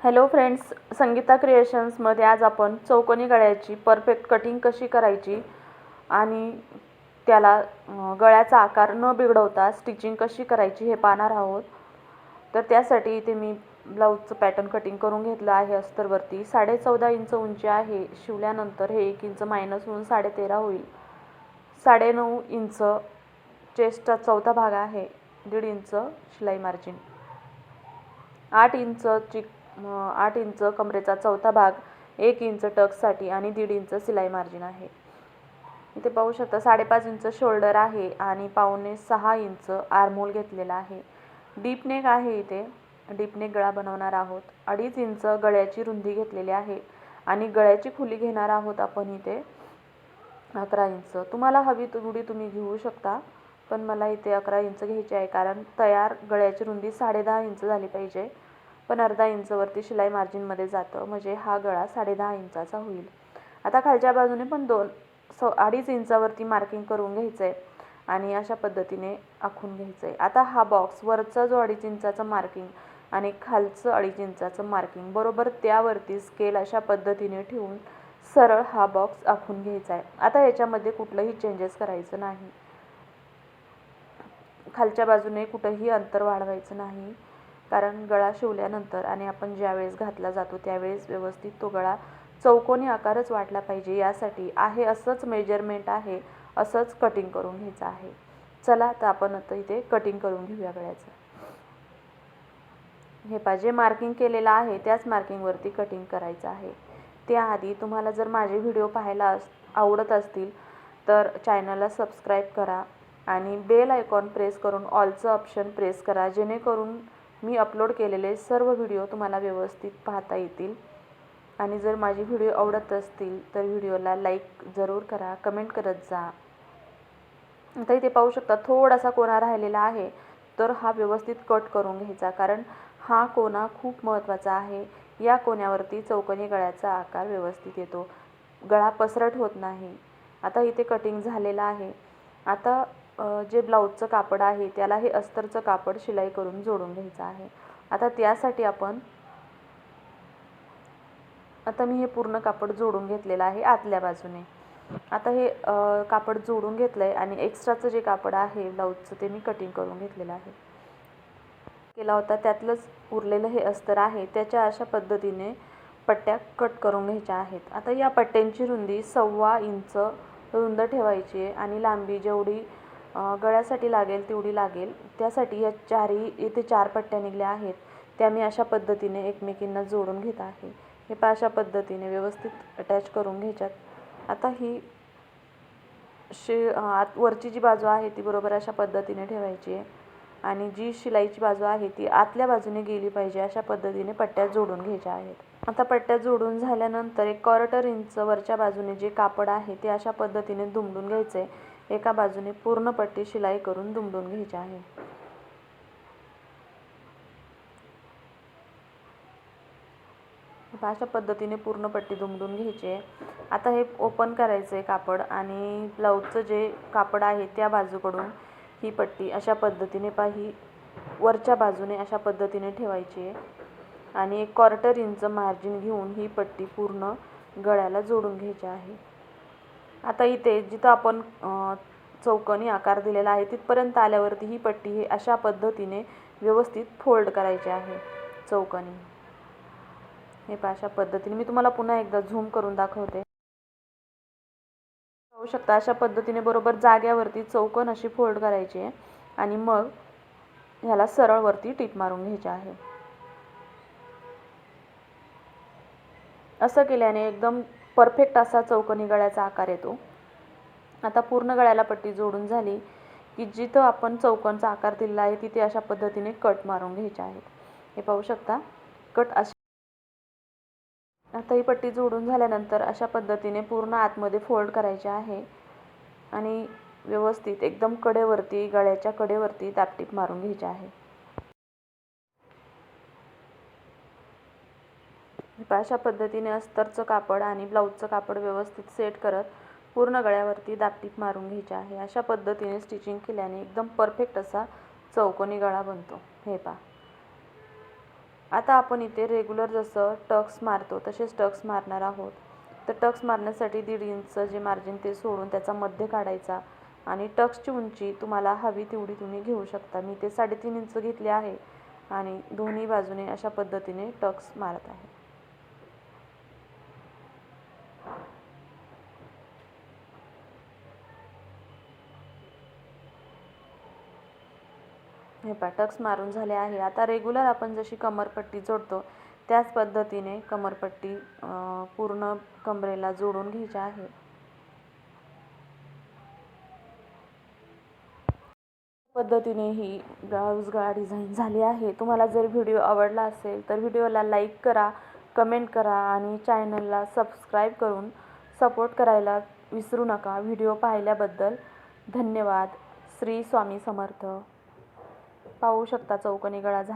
Hello friends Sangeeta क्रिएशन्समध्ये आज आपण चौकोनी गळ्याची परफेक्ट कटिंग कशी करायची आणि त्याला गळ्याचा आकार न बिघडवता स्टिचिंग कशी करायची हे पाहणार आहोत. तर त्यासाठी इथे मी ब्लाऊजचं पॅटर्न कटिंग करून घेतलं आहे अस्तरवरती. साडे चौदा इंच उंची आहे. शिवल्यानंतर हे एक इंच मायनस होऊन साडे तेरा होईल. साडेनऊ इंच चेस्टचा चौथा भाग आहे. दीड इंच शिलाई मार्जिन आठ इंचची चिक आठ इंच कमरेचा चौथा भाग एक इंच टक्ससाठी आणि दीड इंच सिलाई मार्जिन आहे. इथे पाहू शकता साडेपाच इंच शोल्डर आहे आणि पावणे सहा इंच आर्मोल घेतलेला आहे. डीप नेक आहे इथे. डीप नेक गळा बनवणार आहोत. अडीच इंच गळ्याची रुंदी घेतलेली आहे आणि गळ्याची खुली घेणार आहोत आपण इथे. अकरा इंच. तुम्हाला हवी तुगडी तुम्ही घेऊ शकता पण मला इथे अकरा इंच घ्यायची आहे कारण तयार गळ्याची रुंदी साडेदहा इंच झाली पाहिजे. पण अर्धा इंचवरती शिलाई मार्जिनमध्ये जातं. म्हणजे हा गळा साडेदहा इंचाचा होईल. आता खालच्या बाजूने पण दोन स अडीच इंचावरती मार्किंग करून घ्यायचं आहे आणि अशा पद्धतीने आखून घ्यायचं आहे आता हा बॉक्स वरचा जो अडीच इंचाचं मार्किंग आणि खालचं अडीच इंचाचं मार्किंग बरोबर त्यावरती स्केल अशा पद्धतीने ठेवून सरळ हा बॉक्स आखून घ्यायचा आहे आता याच्यामध्ये कुठलंही चेंजेस करायचं नाही. खालच्या बाजूने कुठंही अंतर वाढवायचं नाही. कारण गळा शिवल्यानंतर आणि आपण ज्यावेळेस घातला जातो त्यावेळेस व्यवस्थित तो गळा चौकोनी आकारच वाटला पाहिजे यासाठी आहे असंच मेजरमेंट आहे असंच कटिंग करून घ्यायचं आहे. चला तर आपण आता इथे कटिंग करून घेऊया गळ्याचं. हे पा जे मार्किंग केलेलं आहे त्याच मार्किंगवरती कटिंग करायचं आहे. त्याआधी तुम्हाला जर माझे व्हिडिओ पाहायला अस आवडत असतील तर चॅनलला सबस्क्राईब करा आणि बेल आयकॉन प्रेस करून ऑलचं ऑप्शन प्रेस करा जेणेकरून मी अपलोड केलेले सर्व व्हिडिओ तुम्हाला व्यवस्थित पाहता येतील. आणि जर माझे व्हिडिओ आवडत असतील तर व्हिडिओला लाईक जरूर करा कमेंट करत जा. आता इथे पाहू शकता थोडासा कोणा राहिलेला आहे तर हा व्यवस्थित कट करून घ्यायचा. कारण हा कोना खूप महत्त्वाचा आहे. या कोण्यावरती चौकनी गळ्याचा आकार व्यवस्थित येतो. गळा पसरट होत नाही. आता इथे कटिंग झालेला आहे. आता जे ब्लाऊजचं कापड आहे त्याला हे अस्तरचं कापड शिलाई करून जोडून घ्यायचं आहे. आता त्यासाठी आपण आता मी हे पूर्ण कापड जोडून घेतलेलं आहे आतल्या बाजूने. आता हे कापड जोडून घेतलं आहे आणि एक्स्ट्राचं जे कापड आहे ब्लाऊजचं ते मी कटिंग करून घेतलेलं आहे. केला होता त्यातलंच उरलेलं हे अस्तर आहे त्याच्या अशा पद्धतीने पट्ट्या कट करून घ्यायच्या आहेत. आता या पट्ट्यांची रुंदी सव्वा इंच रुंद ठेवायची आहे आणि लांबी जेवढी गळ्यासाठी लागेल तेवढी लागेल. त्यासाठी या चारही इथे चार पट्ट्या निघल्या आहेत. त्या मी अशा पद्धतीने एकमेकींना जोडून घेत आहे. हे पण अशा पद्धतीने व्यवस्थित अटॅच करून घ्यायच्यात. आता ही शि आत वरची जी बाजू आहे ती बरोबर अशा पद्धतीने ठेवायची आहे. आणि जी शिलाईची बाजू आहे ती आतल्या बाजूने गेली पाहिजे अशा पद्धतीने पट्ट्या जोडून घ्यायच्या आहेत. आता पट्ट्या जोडून झाल्यानंतर एक क्वार्टर इंच वरच्या बाजूने जे कापड आहे ते अशा पद्धतीने दुमडून आहे एका बाजूने पूर्ण पट्टी शिलाई करून दुमडून घ्यायची आहे. अशा पद्धतीने पूर्ण पट्टी दुमडून घ्यायची आहे. आता हे ओपन करायचं आहे कापड आणि ब्लाऊजचं जे कापड आहे त्या बाजूकडून ही पट्टी अशा पद्धतीने पाही वरच्या बाजूने अशा पद्धतीने ठेवायची आहे. आणि एक क्वार्टर इंच मार्जिन घेऊन ही पट्टी पूर्ण गळ्याला जोडून घ्यायची आहे. आता इथे जिथं आपण अ, चौकोनी आकार दिलेला आहे तिथपर्यंत आल्यावरती ही पट्टी ही अशा पद्धतीने व्यवस्थित फोल्ड करायची आहे चौकोनी. हे पहा अशा पद्धतीने. मी तुम्हाला पुन्हा एकदा झूम करून दाखवते. पाहू शकता अशा पद्धतीने बरोबर जाग्यावरती चौकोन अशी फोल्ड करायची आहे आणि मग ह्याला सरळवरती टीप मारून घ्यायची आहे. असं केल्याने एकदम परफेक्ट असा चौकोनी गळ्याचा आकार येतो. आता पूर्ण गळ्याला पट्टी जोडून झाली की जिथं आपण चौकोनचा आकार दिलेला आहे तिथे अशा पद्धतीने कट मारून घ्यायचे आहेत. हे पाहू शकता? कट अशा आता ही पट्टी जोडून झाल्यानंतर अशा पद्धतीने पूर्ण आतमध्ये फोल्ड करायचे आहे आणि व्यवस्थित एकदम कडेवरती गळ्याच्या कडेवरती दापटीप मारून घ्यायचे आहे हे पहा, अशा पद्धतीने अस्तरचं कापड आणि ब्लाऊजचं कापड व्यवस्थित सेट करत पूर्ण गळ्यावरती दापटीप मारून घ्यायचे आहे. अशा पद्धतीने स्टिचिंग केल्याने एकदम परफेक्ट असा चौकोनी गळा बनतो. हे पहा. आता आपण इथे रेग्युलर जसं टक्स मारतो तसेच टक्स मारणार आहोत. तर टक्स मारण्यासाठी दीड इंच जे मार्जिन ते सोडून त्याचा मध्य काढायचा आणि टक्सची उंची तुम्हाला हवी तेवढी तुम्ही घेऊ शकता. मी ते साडेतीन इंच घेतले आहे आणि दोन्ही बाजूने अशा पद्धतीने टक्स मारत आहे. हे पहा टक्स मारून झाले आहे. आता रेग्युलर आपण जशी कमरपट्टी जोडतो त्याच पद्धतीने कमरपट्टी पूर्ण कमरेला जोडून घ्यायची आहे. पद्धतीने ही ब्लाऊज गळा डिझाईन झाली आहे. तुम्हाला जर व्हिडिओ आवडला असेल तर व्हिडिओला लाईक करा कमेंट करा आणि चॅनलला सबस्क्राईब करून सपोर्ट करायला विसरू नका. व्हिडिओ पाहिल्याबद्दल धन्यवाद. श्री स्वामी समर्थ. पाहू शकता चौकोनी गळा झा